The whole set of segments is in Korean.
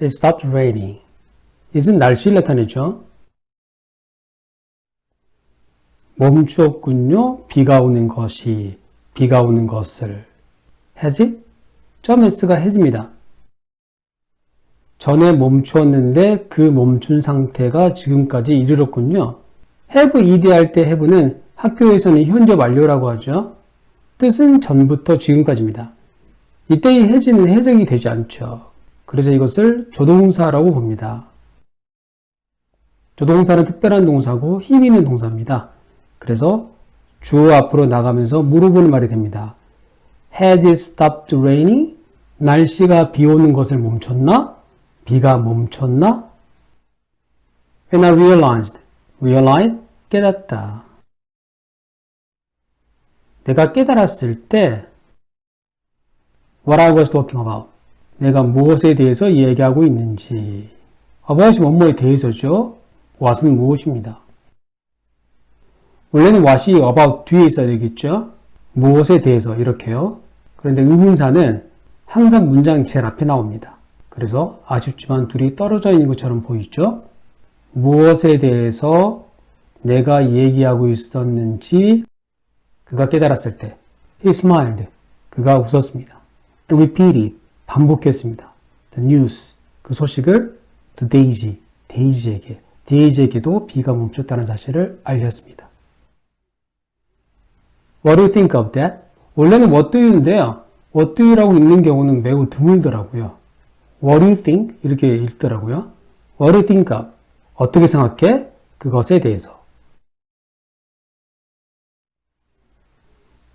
It stopped raining. it은 날씨를 나타내죠. 멈추었군요. 비가 오는 것이, 비가 오는 것을. it? 점 s가 has입니다. 전에 멈추었는데 그 멈춘 상태가 지금까지 이르렀군요. have ed 할때 have는 학교에서는 현재 완료라고 하죠. 뜻은 전부터 지금까지입니다. 이때의 has는 해석이 되지 않죠. 그래서 이것을 조동사라고 봅니다. 조동사는 특별한 동사고 힘 있는 동사입니다. 그래서 주어 앞으로 나가면서 물어보는 말이 됩니다. Has it stopped raining? 날씨가 비 오는 것을 멈췄나? 비가 멈췄나? When I realized, realized, 깨닫다. 내가 깨달았을 때 what I was talking about. 내가 무엇에 대해서 얘기하고 있는지. about이 뭐뭐에 대해서죠. what은 무엇입니다. 원래는 what이 about 뒤에 있어야 되겠죠. 무엇에 대해서 이렇게요. 그런데 의문사는 항상 문장 제일 앞에 나옵니다. 그래서 아쉽지만 둘이 떨어져 있는 것처럼 보이죠. 무엇에 대해서 내가 얘기하고 있었는지 그가 깨달았을 때 he smiled. 그가 웃었습니다. and repeated. 반복했습니다. the news. 그 소식을 to Daisy. 데이지에게. 데이지에게도 비가 멈췄다는 사실을 알렸습니다. What do you think of that? 원래는 what do you인데요. what do you라고 읽는 경우는 매우 드물더라고요. What do you think? 이렇게 읽더라고요. What do you think of? 어떻게 생각해? 그것에 대해서.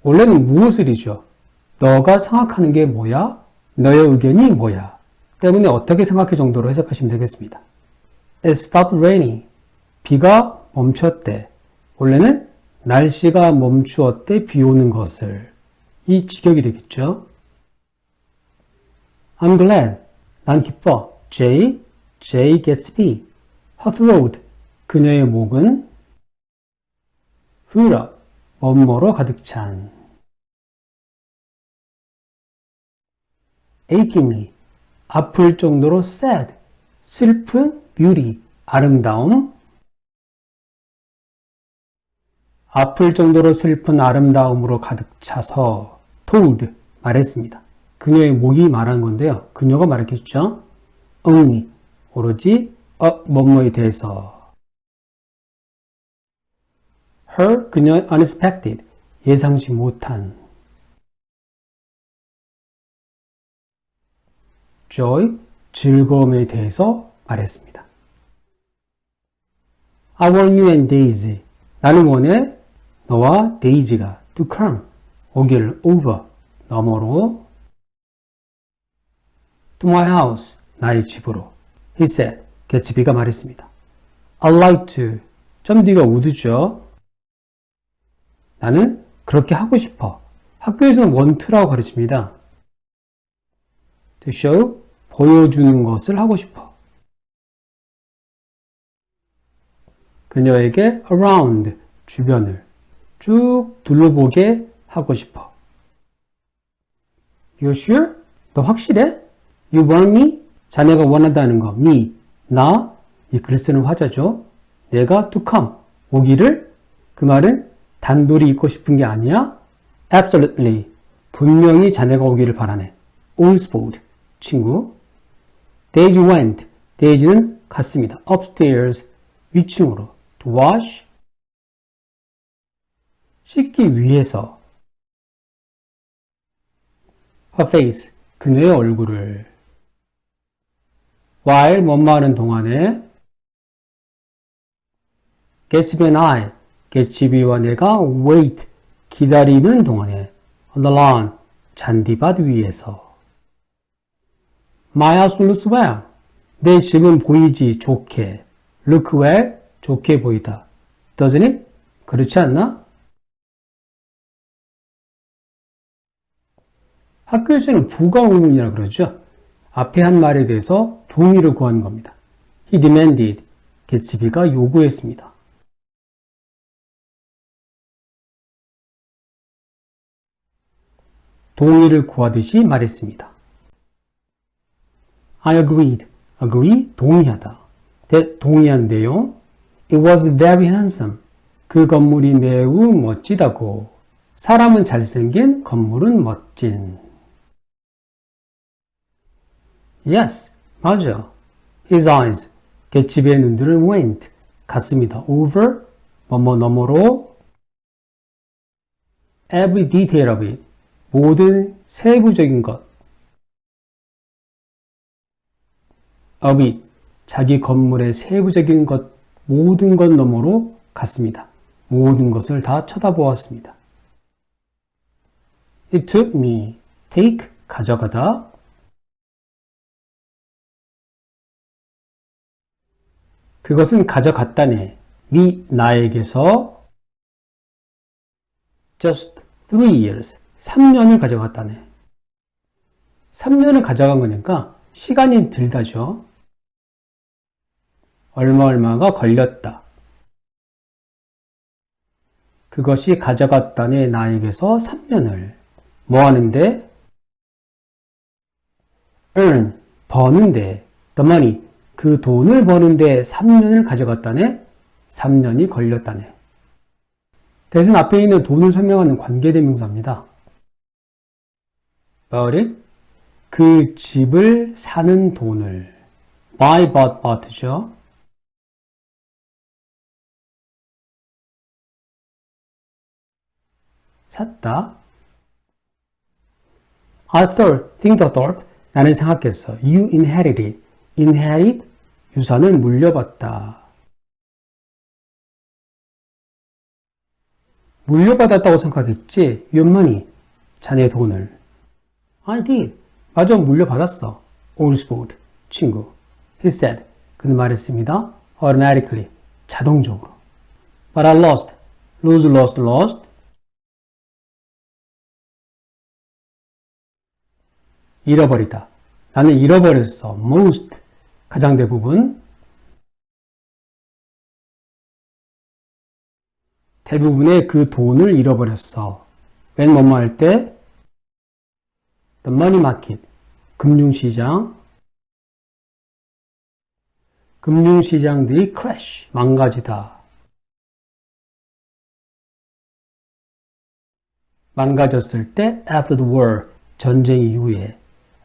원래는 무엇을이죠? 너가 생각하는 게 뭐야? 너의 의견이 뭐야? 때문에 어떻게 생각해 정도로 해석하시면 되겠습니다. It stopped raining. 비가 멈췄대. 원래는 날씨가 멈추었대 비 오는 것을. 이 직역이 되겠죠. I'm glad. 난 기뻐. J, J gets B. Her throat. 그녀의 목은 full up. 뭐뭐로 가득 찬. Achingly. 아플 정도로 sad. 슬픈 beauty. 아름다움. 아플 정도로 슬픈 아름다움으로 가득 차서 told 말했습니다. 그녀의 목이 말한 건데요. 그녀가 말했겠죠. only 오로지 어 뭐뭐에 대해서 her 그녀 unexpected 예상치 못한 joy 즐거움에 대해서 말했습니다. I want you and Daisy 나는 원해 너와 데이지가 to come 오기를 over 너머로 to my house 나의 집으로 he said 개츠비가 말했습니다. I'd like to 점 뒤가 would죠. 나는 그렇게 하고 싶어. 학교에서는 want라고 가르칩니다. to show 보여주는 것을 하고 싶어. 그녀에게 around 주변을 쭉 둘러보게 하고 싶어. You sure? 너 확실해? You want me? 자네가 원한다는 거. me. 나. 이 글 쓰는 화자죠. 내가 to come. 오기를. 그 말은 단돌이 있고 싶은 게 아니야. Absolutely. 분명히 자네가 오기를 바라네. Allsport. 친구. Daisy went. Daisy는 갔습니다. Upstairs. 위층으로. To wash. 씻기 위해서 her face 그녀의 얼굴을 while 뭐뭐하는 동안에 Gatsby and I 개츠비와 내가 wait 기다리는 동안에 on the lawn 잔디밭 위에서 Well 내 집은 보이지 좋게 look well 좋게 보이다 doesn't it? 그렇지 않나? 학교에서는 부가 의문이라 그러죠. 앞에 한 말에 대해서 동의를 구하는 겁니다. He demanded. 개츠비가 요구했습니다. 동의를 구하듯이 말했습니다. I agreed. agree 동의하다. that 동의한 내용 it was very handsome. 그 건물이 매우 멋지다고. 사람은 잘생긴, 건물은 멋진. Yes, 맞아. His eyes, 개집의 눈들은 went, 갔습니다. Over, 뭐뭐 너머로, every detail of it, 모든 세부적인 것. It, 자기 건물의 세부적인 것, 모든 것 너머로 갔습니다. 모든 것을 다 쳐다보았습니다. It took me, take, 가져가다, 그것은 가져갔다네. 미 나에게서 just three years, 3년을 가져갔다네. 3년을 가져간 거니까 시간이 들다죠. 얼마 얼마가 걸렸다. 그것이 가져갔다네 나에게서 3년을. 뭐 하는데? earn, 버는데. the money, 그 돈을 버는데 3년을 가져갔다네? 3년이 걸렸다네. 대신 앞에 있는 돈을 설명하는 관계대명사입니다. bought it, 그 집을 사는 돈을 buy, bought, bought죠. 샀다. I thought, think the thought, 나는 생각했어. You inherited, inherit, 유산을 물려받다. 물려받았다고 생각했지? Your money, 자네 돈을. I did. 맞아, 물려받았어. Oswald, 친구. He said, 그는 말했습니다. Automatically, 자동적으로. But I lost. lose, lost, lost. 잃어버리다. 나는 잃어버렸어. most. 가장 대부분. 대부분의 그 돈을 잃어버렸어. when 뭐뭐 할 때? the money market. 금융시장. 금융시장들이 crash. 망가지다. 망가졌을 때 after the war. 전쟁 이후에.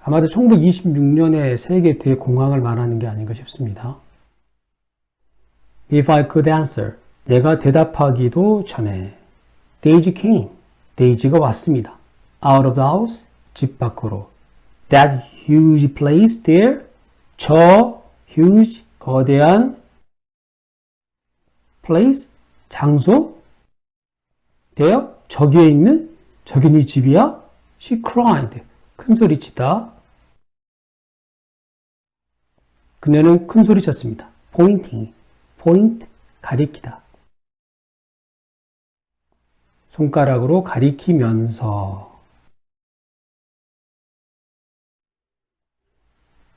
아마도 1926년에 세계 대공황을 말하는 게 아닌가 싶습니다. If I could answer, 내가 대답하기도 전에 Daisy came, 데이지가 왔습니다. Out of the house, 집 밖으로. That huge place there, 저 huge, 거대한 place, 장소, there, 저기에 있는, 저기 네 집이야? She cried, 큰 소리 치다. 그녀는 큰 소리 쳤습니다. pointing, point, 가리키다. 손가락으로 가리키면서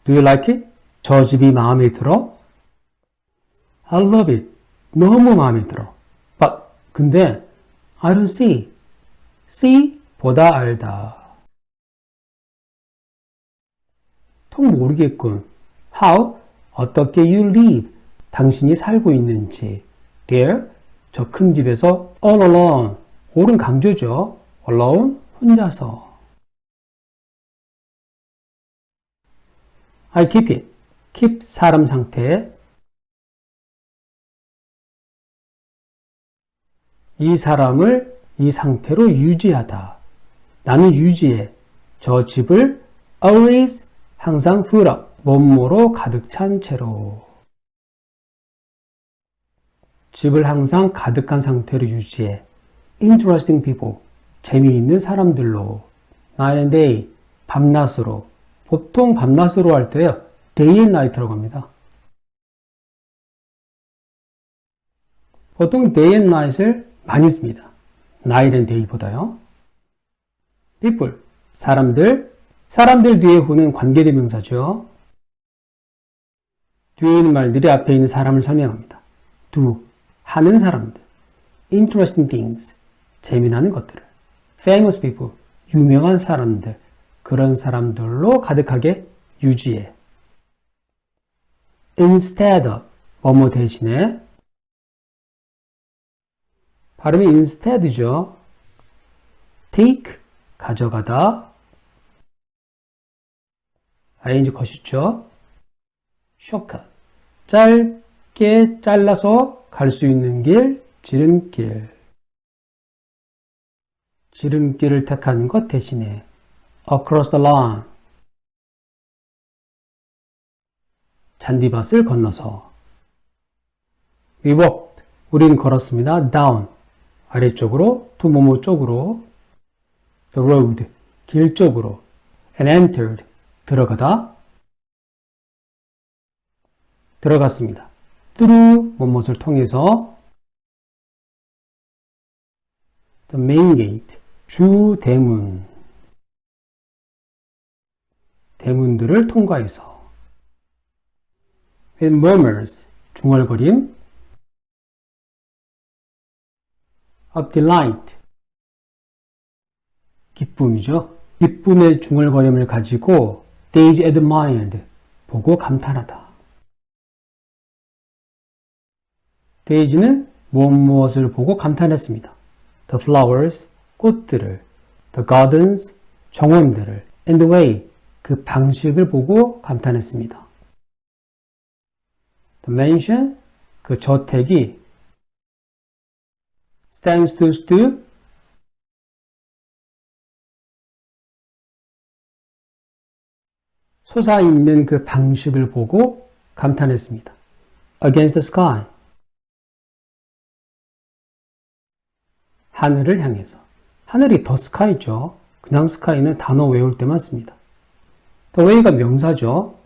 Do you like it? 저 집이 마음에 들어? I love it. 너무 마음에 들어. But, 근데 I don't see. see 보다 알다. 통 모르겠군. How? 어떻게 you live? 당신이 살고 있는지. There? 저 큰 집에서 all alone. 옳은 강조죠. alone? 혼자서. I keep it. keep 사람 상태. 이 사람을 이 상태로 유지하다. 나는 유지해. 저 집을 always 항상 full up. 몸모로 가득 찬 채로 집을 항상 가득한 상태로 유지해 interesting people 재미있는 사람들로 night and day 밤낮으로 보통 밤낮으로 할 때요 day and night라고 합니다. 보통 day and night을 많이 씁니다. night and day보다요. people 사람들 사람들 뒤에 후는 관계대명사죠. 뒤에 있는 말들이 앞에 있는 사람을 설명합니다. do, 하는 사람들. interesting things, 재미나는 것들을. famous people, 유명한 사람들. 그런 사람들로 가득하게 유지해. instead of 뭐뭐 대신에 발음이 instead죠. take 가져가다 ing 것이죠. shortcut 짧게 잘라서 갈 수 있는 길 지름길. 지름길을 택하는 것 대신에 across the line 잔디밭을 건너서. We walked. 우리는 걸었습니다. down. 아래쪽으로 to 뭐뭐 쪽으로. The road. 길 쪽으로. and entered. 들어가다 들어갔습니다. through 뭐뭇을 통해서 the main gate 주 대문 대문들을 통과해서 with murmurs 중얼거림 of delight 기쁨이죠. 기쁨의 중얼거림을 가지고 days admired 보고 감탄하다. 데이지는 무엇 무엇을 보고 감탄했습니다. The flowers, 꽃들을, the gardens, 정원들을, and the way, 그 방식을 보고 감탄했습니다. The mansion, 그 저택이 stands to stood, 솟아있는 그 방식을 보고 감탄했습니다. Against the sky, 하늘을 향해서. 하늘이 더 스카이죠. 그냥 스카이는 단어 외울 때만 씁니다. The way가 명사죠.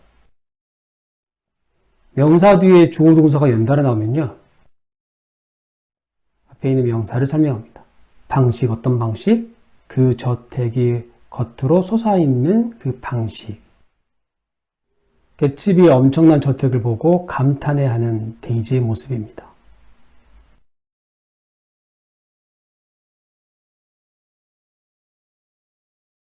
명사 뒤에 주어 동사가 연달아 나오면요. 앞에 있는 명사를 설명합니다. 방식, 어떤 방식? 그 저택이 겉으로 솟아있는 그 방식. 갯집이 엄청난 저택을 보고 감탄해하는 데이지의 모습입니다.